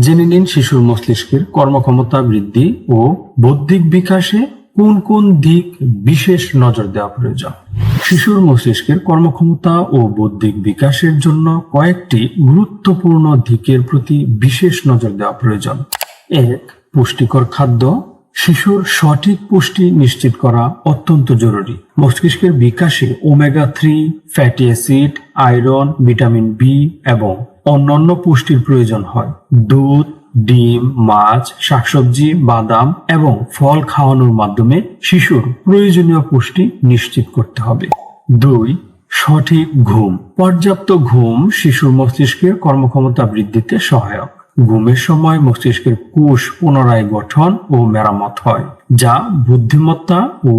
জেনে নিন শিশুর মস্তিষ্কের কর্মক্ষমতা বৃদ্ধি ও বৌদ্ধিক বিকাশে কোন কোন দিক বিশেষ নজর দেওয়া প্রয়োজন। শিশুর মস্তিষ্কের কর্মক্ষমতা ও বৌদ্ধিক বিকাশের জন্য কয়েকটি গুরুত্বপূর্ণ দিকের প্রতি বিশেষ নজর দেওয়া প্রয়োজন। এক, পুষ্টিকর খাদ্য। শিশুর সঠিক পুষ্টি নিশ্চিত করা অত্যন্ত জরুরি। মস্তিষ্কের বিকাশে omega three, fatty acid, iron, vitamin B এবং অন্যান্য পুষ্টির প্রয়োজন হয়। দুধ, ডিম, মাছ, শাকসবজি, বাদাম এবং ফল খাওয়ানোর মাধ্যমে শিশুর প্রয়োজনীয় পুষ্টি নিশ্চিত করতে হবে। দুই, সঠিক ঘুম। পর্যাপ্ত ঘুম শিশুর মস্তিষ্কের কর্মক্ষমতা বৃদ্ধিতে সহায়ক। ঘুমের সময় মস্তিষ্কের কোষ পুনরায় গঠন ও মেরামত হয়, যা বুদ্ধিমত্তা ও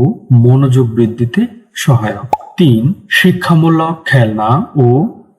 মনোযোগ বৃদ্ধিতে সহায়ক। তিন, শিক্ষামূলক খেলনা ও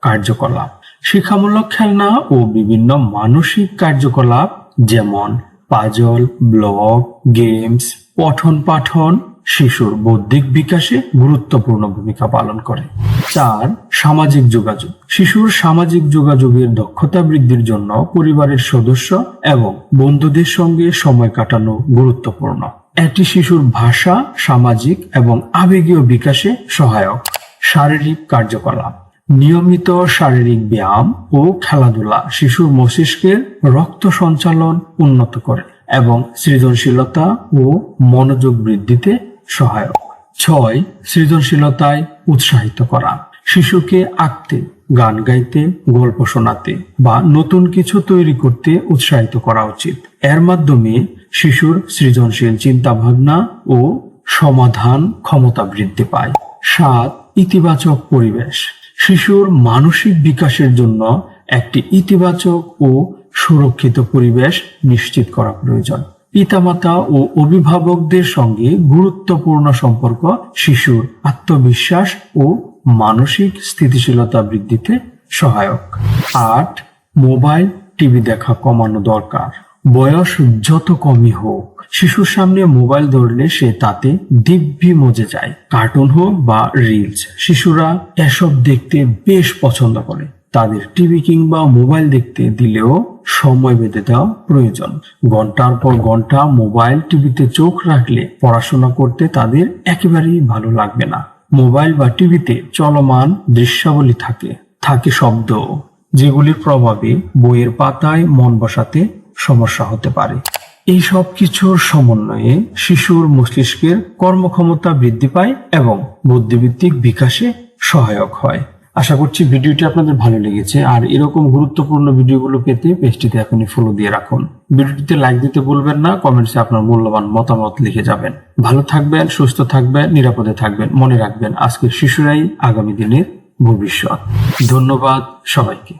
কার্যকলাপ। শিক্ষামূলক খেলনা ও বিভিন্ন মানসিক কার্যকলাপ, যেমন পাজল, ব্লগ, গেমস পঠন পাঠন শিশুর বৌদ্ধিক বিকাশে গুরুত্বপূর্ণ ভূমিকা পালন করে। চার, সামাজিক যোগাযোগ। শিশুর সামাজিক যোগাযোগের দক্ষতা বৃদ্ধির জন্য পরিবারের সদস্য এবং বন্ধুদের সঙ্গে সময় কাটানো গুরুত্বপূর্ণ। এটি শিশুর ভাষা, সামাজিক এবং আবেগীয় বিকাশে সহায়ক। শারীরিক কার্যকলাপ। নিয়মিত শারীরিক ব্যায়াম ও খেলাধুলা শিশুর মস্তিষ্কের রক্ত সঞ্চালন উন্নত করে এবং সৃজনশীলতা ও মনোযোগ বৃদ্ধিতে সহায়ক। ছয়, সৃজনশীলতায় উৎসাহিত করা। শিশুকে আঁকতে, গান গাইতে, গল্প শোনাতে বা নতুন কিছু তৈরি করতে উৎসাহিত করা উচিত। এর মাধ্যমে শিশুর সৃজনশীল চিন্তা ভাবনা ও সমাধান ক্ষমতা বৃদ্ধি পায়। সাত ইতিবাচক পরিবেশ। শিশুর মানসিক বিকাশের জন্য একটি ইতিবাচক ও সুরক্ষিত পরিবেশ নিশ্চিত করা প্রয়োজন। পিতামাতা ও অভিভাবকদের সঙ্গে গুরুত্বপূর্ণ সম্পর্ক, শিশুর আত্মবিশ্বাস ও মানসিক স্থিতিশীলতা বৃদ্ধিতে সহায়ক। আট, মোবাইল, টিভি দেখা কমানো দরকার। বয়স যত কমই হোক, শিশুর সামনে মোবাইল ধরলে সে তাতে দিব্যি মজে যায়। কার্টুন হোক বা রিলস, শিশুরা এসব দেখতে বেশ পছন্দ করে। তাদের টিভি কিংবা মোবাইল দেখতে দিলেও সময় বেঁধে দেওয়া প্রয়োজন। ঘণ্টার পর ঘণ্টা মোবাইল টিভিতে চোখ রাখলে পড়াশোনা করতে তাদের একেবারেই ভালো লাগবে না। মোবাইল বা টিভিতে চলমান দৃশ্যাবলী থাকে থাকে শব্দ, যেগুলির প্রভাবে বইয়ের পাতায় মন বসাতে সমস্যা হতে পারে। এই সব কিছুর সমন্বয়ে শিশুর মস্তিষ্কের কর্মক্ষমতা বৃদ্ধি পায় এবং বুদ্ধিবৃত্তিক বিকাশে সহায়ক হয়। আশা করছি ভিডিওটি আপনাদের ভালো লেগেছে। আর এরকম গুরুত্বপূর্ণ ভিডিওগুলো পেতে পেজটিতে এখনই ফলো দিয়ে রাখুন। ভিডিওটিতে লাইক দিতে ভুলবেন না কমেন্টসে আপনার মূল্যবান মতামত লিখে যাবেন। ভালো থাকবেন, সুস্থ থাকবেন, নিরাপদে থাকবেন, মনে রাখবেন আজকের শিশুরাই আগামী দিনের ভবিষ্যৎ। ধন্যবাদ সবাইকে।